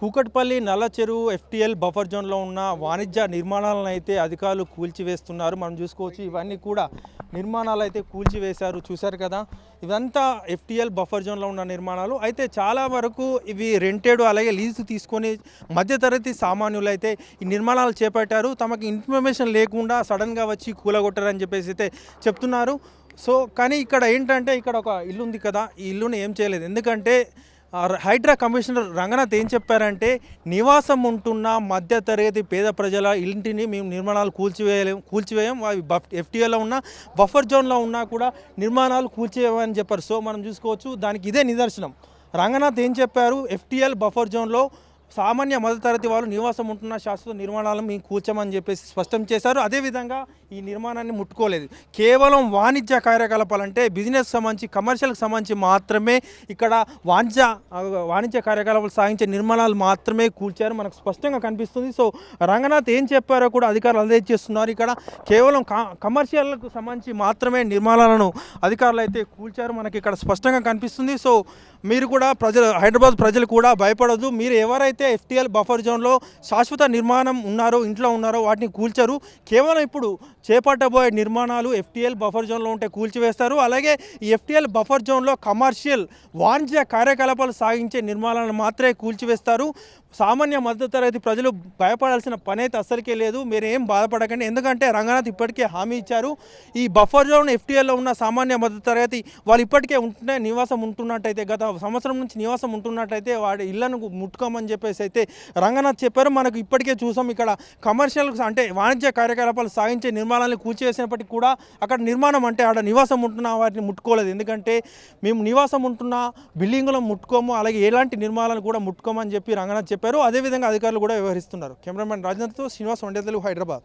కూకట్పల్లి నల్ల చెరువు FTL buffer జోన్లో ఉన్న వాణిజ్య నిర్మాణాలను అయితే అధికారులు కూల్చివేస్తున్నారు. మనం చూసుకోవచ్చు ఇవన్నీ కూడా నిర్మాణాలు అయితే కూల్చివేశారు. చూశారు కదా? ఇదంతా ఎఫ్టీఎల్ బఫర్ జోన్లో ఉన్న నిర్మాణాలు. అయితే చాలా వరకు ఇవి రెంటెడ్ అలాగే లీజు తీసుకొని మధ్యతరగతి సామాన్యులు అయితే ఈ నిర్మాణాలు చేపట్టారు. తమకు ఇన్ఫర్మేషన్ లేకుండా సడన్గా వచ్చి కూలగొట్టారని చెప్పేసి అయితే చెప్తున్నారు. సో కానీ ఇక్కడ ఏంటంటే ఇక్కడ ఒక ఇల్లు ఉంది కదా? ఈ ఇల్లుని ఏం చేయలేదు. ఎందుకంటే హైడ్రా కమిషనర్ రంగనాథ్ ఏం చెప్పారంటే నివాసం ఉంటున్న మధ్యతరగతి పేద ప్రజల ఇంటిని మేము నిర్మాణాలు కూల్చివేయలేం కూల్చివేయం. అవి బఫ్ ఎఫ్టీఏలో ఉన్న బఫర్ జోన్లో ఉన్నా కూడా నిర్మాణాలు కూల్చివేయమని చెప్పారు. సో మనం చూసుకోవచ్చు దానికి ఇదే నిదర్శనం. రంగనాథ్ ఏం చెప్పారు? ఎఫ్టీఎల్ బఫర్ జోన్లో సామాన్య మధ్యతరగతి వాళ్ళు నివాసం ఉంటున్న శాశ్వత నిర్మాణాలను మేము కూర్చోమని చెప్పేసి స్పష్టం చేశారు. అదేవిధంగా ఈ నిర్మాణాన్ని ముట్టుకోలేదు. కేవలం వాణిజ్య కార్యకలాపాలు అంటే బిజినెస్ సంబంధించి కమర్షియల్కి సంబంధించి మాత్రమే ఇక్కడ వాణిజ్య వాణిజ్య కార్యకలాపాలు సాగించే నిర్మాణాలు మాత్రమే కూల్చారు. మనకు స్పష్టంగా కనిపిస్తుంది. సో రంగనాథ్ ఏం చెప్పారో కూడా అధికారులు అదే చేస్తున్నారు ఇక్కడ కేవలం కమర్షియల్కు సంబంధించి మాత్రమే నిర్మాణాలను అధికారులు అయితే కూల్చారు. మనకి ఇక్కడ స్పష్టంగా కనిపిస్తుంది. సో మీరు కూడా ప్రజలు హైదరాబాద్ ప్రజలు కూడా భయపడదు మీరు ఎవరైతే ఎఫ్టీఎల్ బఫర్ జోన్లో శాశ్వత నిర్మాణం ఉన్నారో ఇంట్లో ఉన్నారో వాటిని కూల్చారు. కేవలం ఇప్పుడు చేపట్టబోయే నిర్మాణాలు ఎఫ్టీఎల్ బఫర్ జోన్లో ఉంటే కూల్చివేస్తారు. అలాగే ఈ ఎఫ్టీఎల్ బఫర్ జోన్లో కమర్షియల్ వాణిజ్య కార్యకలాపాలు సాగించే నిర్మాణాలను మాత్రమే కూల్చివేస్తారు. సామాన్య మధ్యతరగతి ప్రజలు భయపడాల్సిన పని అయితే అస్సలకే లేదు. మీరు ఏం బాధపడకండి. ఎందుకంటే రంగనాథ్ ఇప్పటికే హామీ ఇచ్చారు. ఈ బఫర్ జోన్ ఎఫ్టీఎల్లో ఉన్న సామాన్య మధ్యతరగతి వాళ్ళు ఇప్పటికే ఉంటున్న నివాసం ఉంటున్నట్టయితే గత సంవత్సరం నుంచి నివాసం ఉంటున్నట్టయితే వాడి ఇళ్ళను ముట్టుకోమని చెప్పేసి అయితే రంగనాథ్ చెప్పారు. మనకు ఇప్పటికే చూసాం ఇక్కడ కమర్షియల్ అంటే వాణిజ్య కార్యకలాపాలు సాగించే నిర్మాణాలను కూల్చివేసినప్పటికీ కూడా అక్కడ నిర్మాణం అంటే ఆడ నివాసం ఉంటున్న వాటిని ముట్టుకోలేదు. ఎందుకంటే మేము నివాసం ఉంటున్న బిల్డింగులను ముట్టుకోము అలాగే ఎలాంటి నిర్మాణాలను కూడా ముట్టుకోమని చెప్పి రంగనాథ్ చెప్పారు. అదేవిధంగా అధికారులు కూడా వ్యవహరిస్తున్నారు. కెమెరామెన్ రాజేంద్రతో శ్రీనివాస్ వండేతలు హైదరాబాద్.